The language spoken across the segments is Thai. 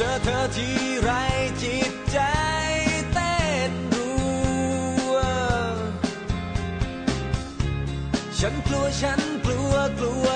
จอเธอที่ไรจิตใจเต้นรัว ฉันกลัวฉันกลัวกลัว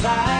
side.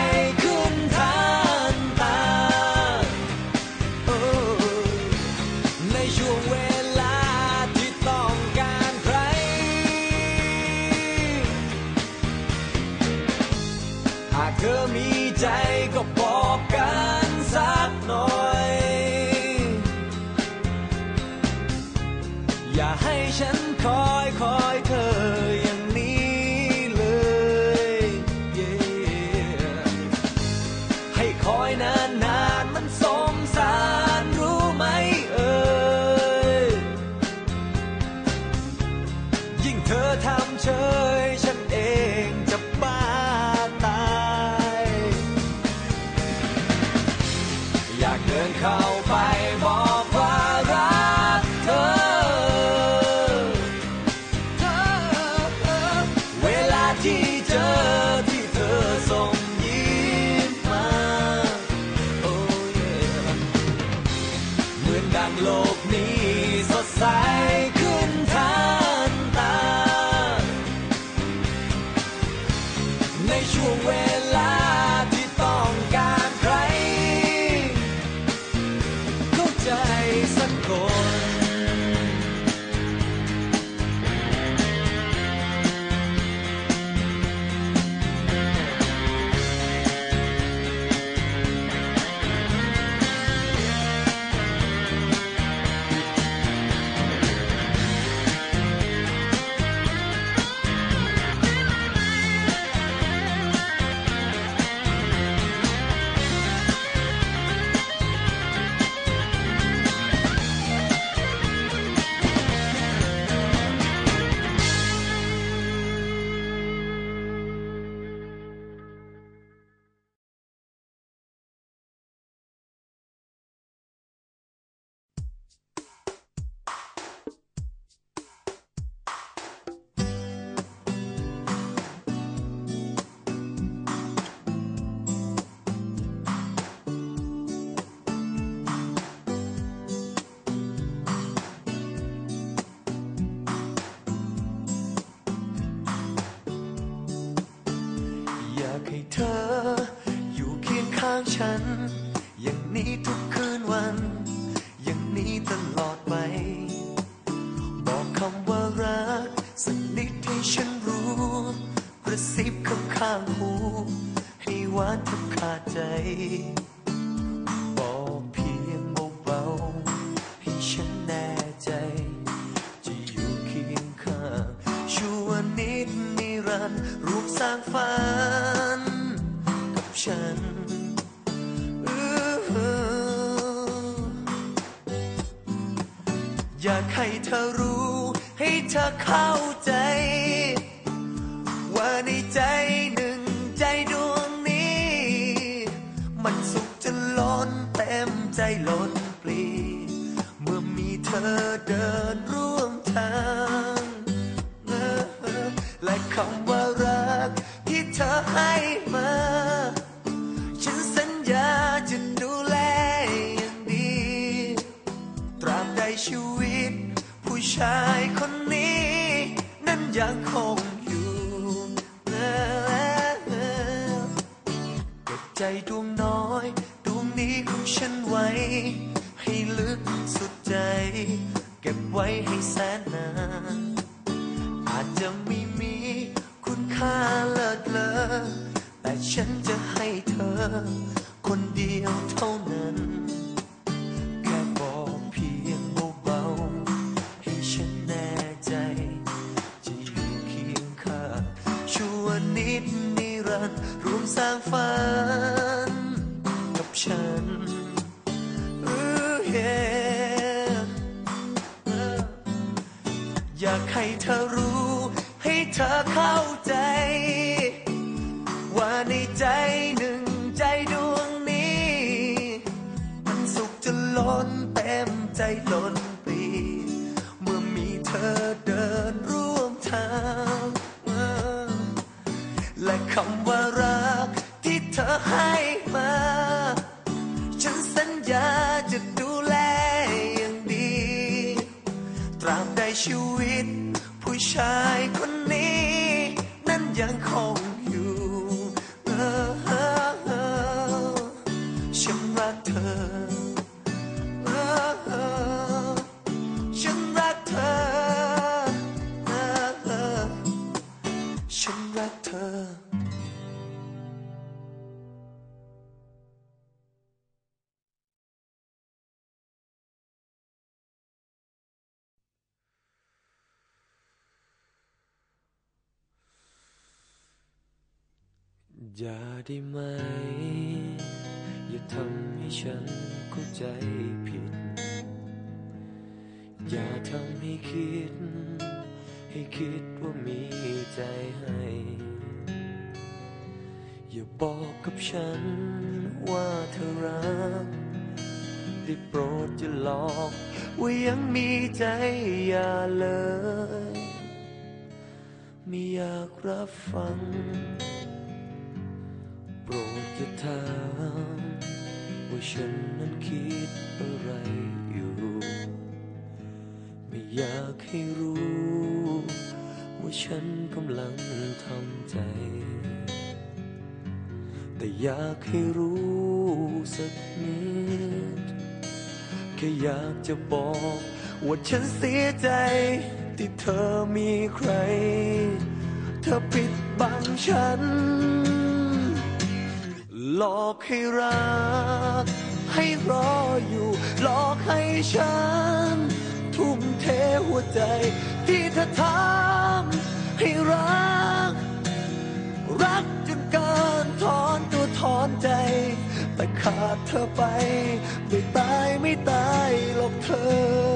ฉัน อย่างนี้ทุกคืนวัน อย่างนี้ตลอดไป บอกคำว่ารัก สักนิดให้ฉันรู้กระซิบคำข้างหู ให้วานทุกขาดใจ บอกเพียงเบาๆให้ฉันแน่ใจ จะอยู่เคียงข้างช่วนิดนิรันดร์รูปสร้างฟ้า เธอรู้ ให้เธอเข้าใจ ว่าในใจหนึ่งใจดวงนี้ มันสุขจะล้นเต็มใจล้นปลีเมื่อมีเธอเดินร่วมทางและคำว่ารักที่เธอให้มาฉันสัญญาจะดูแลอย่างดี ตราบใดชีว ชายคนนี้ นั้นยังคงอยู่เก็บใจดวงน้อย ดวงนี้ของฉันไว้ ให้ลึกสุดใจ เก็บไว้ให้แสนนานอาจจะไม่มีคุณค่าเลิศเลอแต่ฉันจะให้เธอ คนเดียวเท่านั้น ใจล้นปี เมื่อมีเธอเดินร่วมทาง และคำว่ารักที่เธอให้มา ฉันสัญญาจะดูแลอย่างดี ตราบใดชีวิต ผู้ชายคนนี้ นั้นยังคง อย่าได้ไหม อย่าทำให้ฉันเข้าใจผิด อย่าทำให้คิด ให้คิดว่ามีใจให้ อย่าบอกกับฉันว่าเธอรัก ได้โปรดจะหลอกว่ายังมีใจอย่าเลย ไม่อยากรับฟัง โปรดอย่าถามว่าฉันนั้นคิดอะไรอยู่ ไม่อยากให้รู้ ว่าฉันกำลังทำใจ แต่อยากให้รู้สักนิดแค่อยากจะบอกว่าฉันเสียใจ ที่เธอมีใคร เธอปิดบังฉัน หลอกให้รัก ให้รออยู่ หลอกให้ฉัน ทุ่มเทหัวใจ ที่เธอทำให้รัก รักจนเกินถอนตัวถอนใจ แต่ขาดเธอไป ไม่ตายไม่ตายหรอกเธอ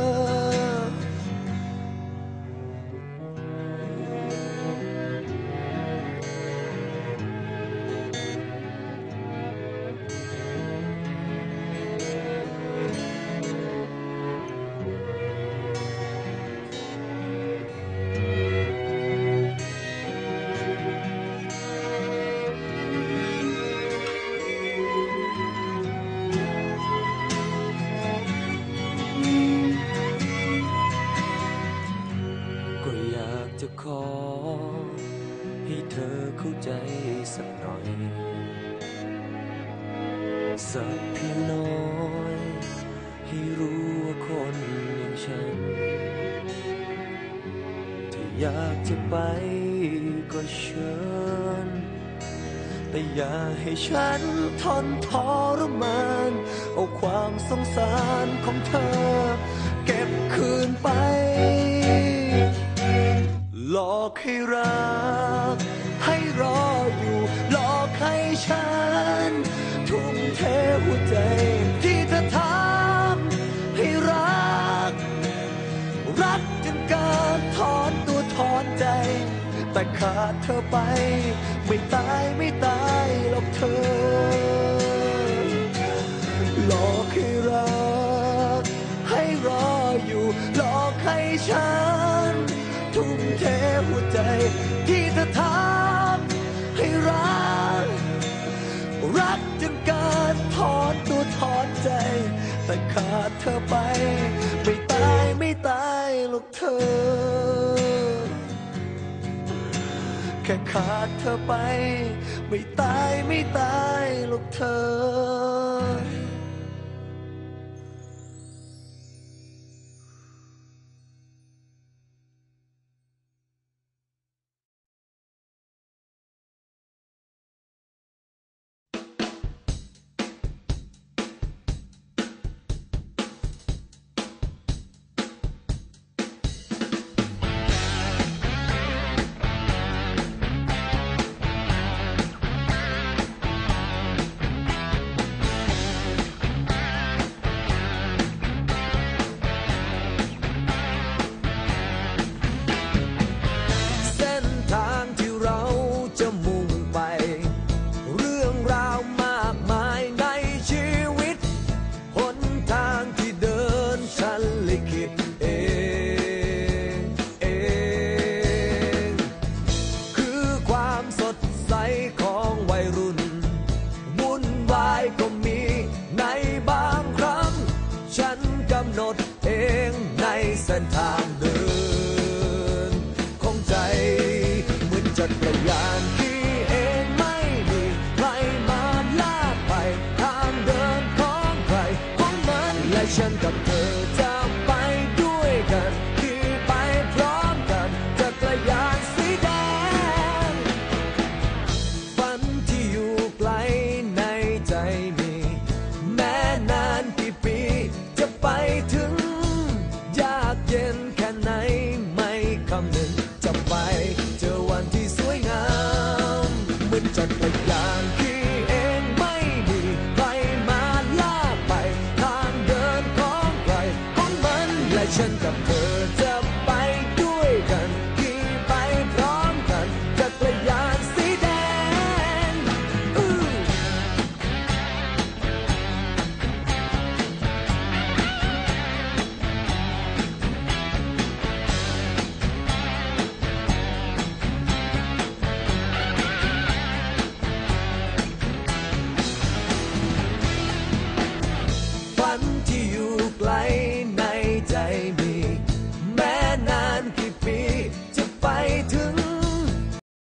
อยากจะไปก็เชิญ แต่อย่าให้ฉันทนทรมาน เอาความสงสารของเธอ เก็บคืนไป หลอกให้รัก ให้รออยู่ หลอกให้ฉัน ทุ่มเทหัวใจ รักจนเกินถอนตัวถอนใจ แต่ขาดเธอไป ไม่ตายไม่ตายหรอกเธอ แค่ขาดเธอไป ไม่ตายไม่ตายหรอกเธอ 天堂。